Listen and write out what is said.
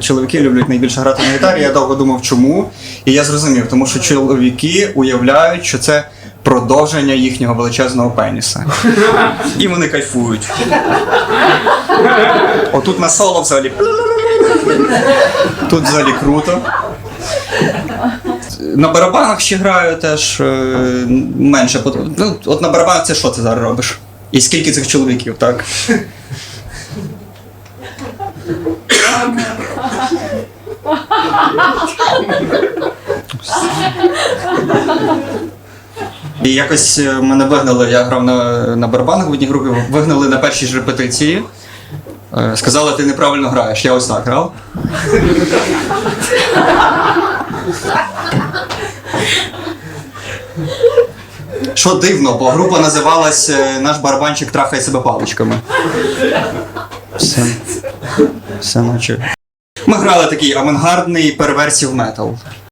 чоловіки люблять найбільше грати на гітарі. Я довго думав, чому. І я зрозумів, тому що чоловіки уявляють, що це продовження їхнього величезного пеніса. І вони кайфують. Отут на соло взагалі. Тут взагалі круто. На барабанах ще граю теж е, менше. Ну, от на барабанах це що ти зараз робиш? І скільки цих чоловіків, так? І якось е, мене вигнали, я грав на, на барабанах в одній групі, вигнали на першій ж репетиції. Е, Сказали, ти неправильно граєш, я ось так грав. Що дивно, бо група називалась е, Наш барабанчик трахає себе паличками. Все. Все наче. Ми грали такий авангардний перверсів метал.